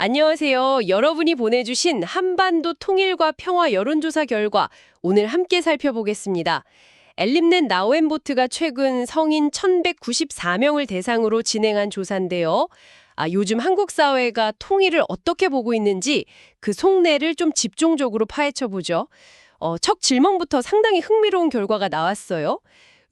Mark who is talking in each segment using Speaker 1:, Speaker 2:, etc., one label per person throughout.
Speaker 1: 안녕하세요. 여러분이 보내주신 한반도 통일과 평화 여론조사 결과 오늘 함께 살펴보겠습니다. 엘림넷 나우엔보트가 최근 성인 1194명을 대상으로 진행한 조사인데요. 아, 요즘 한국 사회가 통일을 어떻게 보고 있는지 그 속내를 좀 집중적으로 파헤쳐보죠. 어, 첫 질문부터 상당히 흥미로운 결과가 나왔어요.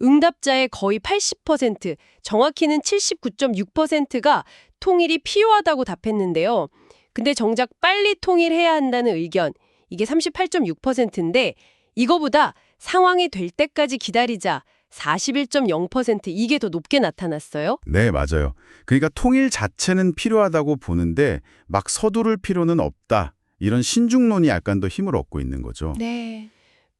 Speaker 1: 응답자의 거의 80%, 정확히는 79.6%가 통일이 필요하다고 답했는데요. 근데 정작 빨리 통일해야 한다는 의견, 이게 38.6%인데 이거보다 상황이 될 때까지 기다리자 41.0% 이게 더 높게 나타났어요.
Speaker 2: 네, 맞아요. 그러니까 통일 자체는 필요하다고 보는데 막 서두를 필요는 없다. 이런 신중론이 약간 더 힘을 얻고 있는 거죠.
Speaker 1: 네.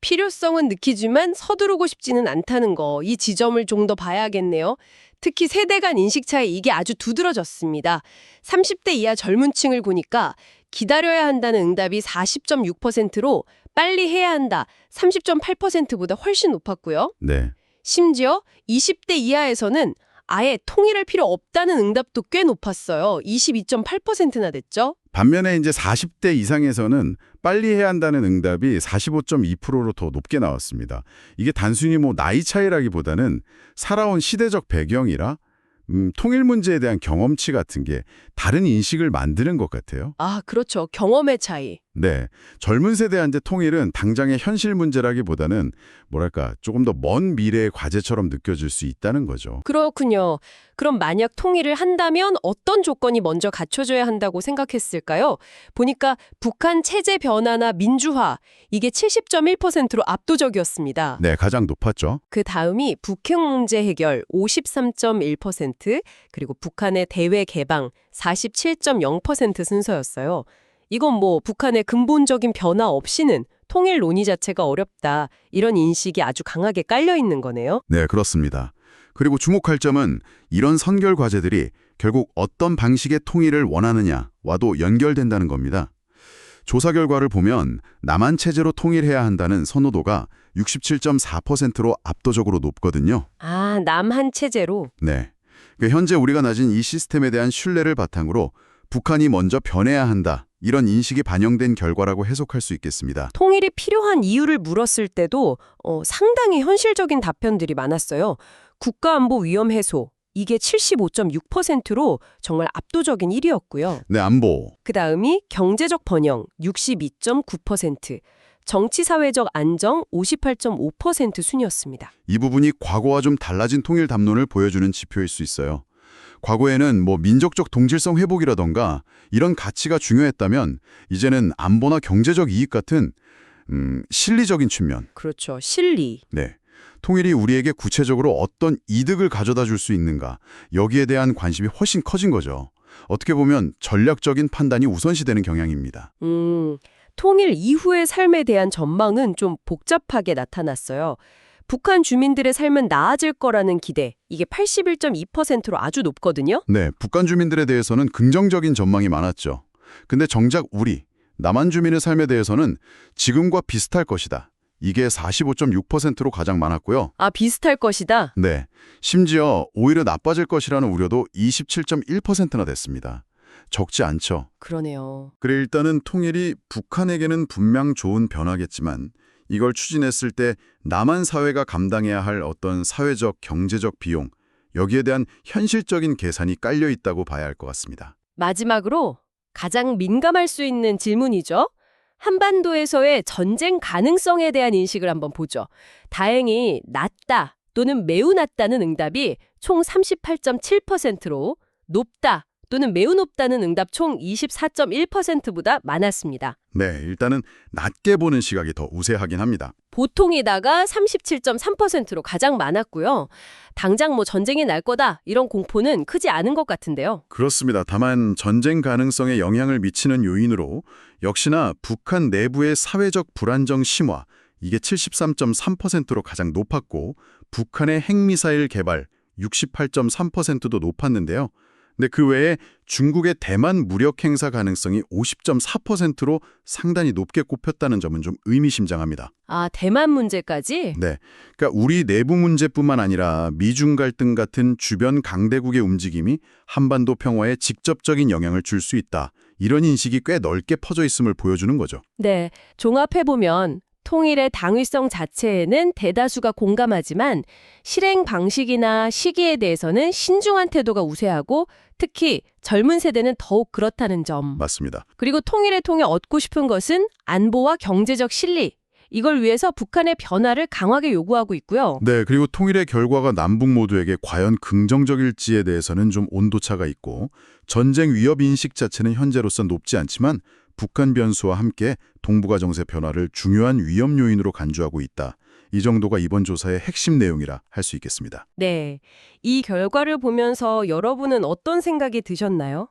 Speaker 1: 필요성은 느끼지만 서두르고 싶지는 않다는 거, 이 지점을 좀 더 봐야겠네요. 특히 세대 간 인식 차이 이게 아주 두드러졌습니다. 30대 이하 젊은 층을 보니까 기다려야 한다는 응답이 40.6%로 빨리 해야 한다 30.8%보다 훨씬 높았고요.
Speaker 2: 네.
Speaker 1: 심지어 20대 이하에서는 아예 통일할 필요 없다는 응답도 꽤 높았어요. 22.8%나 됐죠.
Speaker 2: 반면에 이제 40대 이상에서는 빨리 해야 한다는 응답이 45.2%로 더 높게 나왔습니다. 이게 단순히 뭐 나이 차이라기보다는 살아온 시대적 배경이라 음, 통일 문제에 대한 경험치 같은 게 다른 인식을 만드는 것 같아요.
Speaker 1: 아, 그렇죠. 경험의 차이.
Speaker 2: 네. 젊은 세대한 테 통일은 당장의 현실 문제라기보다는 뭐랄까 조금 더 먼 미래의 과제처럼 느껴질 수 있다는 거죠.
Speaker 1: 그렇군요. 그럼 만약 통일을 한다면 어떤 조건이 먼저 갖춰져야 한다고 생각했을까요? 보니까 북한 체제 변화나 민주화 이게 70.1%로 압도적이었습니다.
Speaker 2: 네, 가장 높았죠.
Speaker 1: 그 다음이 북핵 문제 해결 53.1% 그리고 북한의 대외 개방 47.0% 순서였어요. 이건 뭐 북한의 근본적인 변화 없이는 통일 논의 자체가 어렵다 이런 인식이 아주 강하게 깔려 있는 거네요.
Speaker 2: 네, 그렇습니다. 그리고 주목할 점은 이런 선결 과제들이 결국 어떤 방식의 통일을 원하느냐와도 연결된다는 겁니다. 조사 결과를 보면 남한 체제로 통일해야 한다는 선호도가 67.4%로 압도적으로 높거든요.
Speaker 1: 아, 남한 체제로
Speaker 2: 네. 그 현재 우리가 가진 이 시스템에 대한 신뢰를 바탕으로 북한이 먼저 변해야 한다. 이런 인식이 반영된 결과라고 해석할 수 있겠습니다.
Speaker 1: 통일이 필요한 이유를 물었을 때도 어, 상당히 현실적인 답변들이 많았어요. 국가안보 위험 해소 이게 75.6%로 정말 압도적인 1위였고요.
Speaker 2: 네, 안보.
Speaker 1: 그 다음이 경제적 번영 62.9%, 정치사회적 안정 58.5% 순이었습니다.
Speaker 2: 이 부분이 과거와 좀 달라진 통일 담론을 보여주는 지표일 수 있어요. 과거에는 뭐 민족적 동질성 회복이라던가 이런 가치가 중요했다면 이제는 안보나 경제적 이익 같은 음, 실리적인 측면,
Speaker 1: 그렇죠. 실리.
Speaker 2: 네. 통일이 우리에게 구체적으로 어떤 이득을 가져다 줄 수 있는가 여기에 대한 관심이 훨씬 커진 거죠. 어떻게 보면 전략적인 판단이 우선시되는 경향입니다.
Speaker 1: 음, 통일 이후의 삶에 대한 전망은 좀 복잡하게 나타났어요. 북한 주민들의 삶은 나아질 거라는 기대, 이게 81.2%로 아주 높거든요.
Speaker 2: 네, 북한 주민들에 대해서는 긍정적인 전망이 많았죠. 근데 정작 우리, 남한 주민의 삶에 대해서는 지금과 비슷할 것이다. 이게 45.6%로 가장 많았고요.
Speaker 1: 아, 비슷할 것이다.
Speaker 2: 네, 심지어 오히려 나빠질 것이라는 우려도 27.1%나 됐습니다. 적지 않죠.
Speaker 1: 그러네요.
Speaker 2: 그래 일단은 통일이 북한에게는 분명 좋은 변화겠지만 이걸 추진했을 때 남한 사회가 감당해야 할 어떤 사회적, 경제적 비용 여기에 대한 현실적인 계산이 깔려 있다고 봐야 할 것 같습니다.
Speaker 1: 마지막으로 가장 민감할 수 있는 질문이죠. 한반도에서의 전쟁 가능성에 대한 인식을 한번 보죠. 다행히 낮다 또는 매우 낮다는 응답이 총 38.7%로 높다 또는 매우 높다는 응답 총 24.1%보다 많았습니다.
Speaker 2: 네, 일단은 낮게 보는 시각이 더 우세하긴 합니다.
Speaker 1: 보통에다가 37.3%로 가장 많았고요. 당장 뭐 전쟁이 날 거다 이런 공포는 크지 않은 것 같은데요.
Speaker 2: 그렇습니다. 다만 전쟁 가능성에 영향을 미치는 요인으로 역시나 북한 내부의 사회적 불안정 심화 이게 73.3%로 가장 높았고 북한의 핵미사일 개발 68.3%도 높았는데요. 근데 그 외에 중국의 대만 무력 행사 가능성이 50.4%로 상당히 높게 꼽혔다는 점은 좀 의미심장합니다.
Speaker 1: 아, 대만 문제까지?
Speaker 2: 네. 그러니까 우리 내부 문제뿐만 아니라 미중 갈등 같은 주변 강대국의 움직임이 한반도 평화에 직접적인 영향을 줄 수 있다. 이런 인식이 꽤 넓게 퍼져 있음을 보여주는 거죠.
Speaker 1: 네, 종합해보면 통일의 당위성 자체에는 대다수가 공감하지만 실행 방식이나 시기에 대해서는 신중한 태도가 우세하고 특히 젊은 세대는 더욱 그렇다는 점.
Speaker 2: 맞습니다.
Speaker 1: 그리고 통일을 통해 얻고 싶은 것은 안보와 경제적 실리. 이걸 위해서 북한의 변화를 강하게 요구하고 있고요.
Speaker 2: 네, 그리고 통일의 결과가 남북 모두에게 과연 긍정적일지에 대해서는 좀 온도차가 있고 전쟁 위협 인식 자체는 현재로서 높지 않지만 북한 변수와 함께 동북아 정세 변화를 중요한 위험 요인으로 간주하고 있다. 이 정도가 이번 조사의 핵심 내용이라 할 수 있겠습니다.
Speaker 1: 네. 이 결과를 보면서 여러분은 어떤 생각이 드셨나요?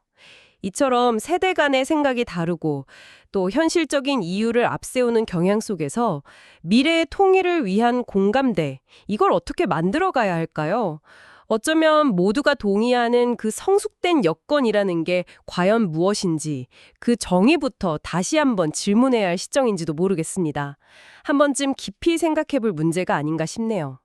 Speaker 1: 이처럼 세대 간의 생각이 다르고 또 현실적인 이유를 앞세우는 경향 속에서 미래의 통일을 위한 공감대, 이걸 어떻게 만들어 가야 할까요? 어쩌면 모두가 동의하는 그 성숙된 여건이라는 게 과연 무엇인지 그 정의부터 다시 한번 질문해야 할 시점인지도 모르겠습니다. 한 번쯤 깊이 생각해 볼 문제가 아닌가 싶네요.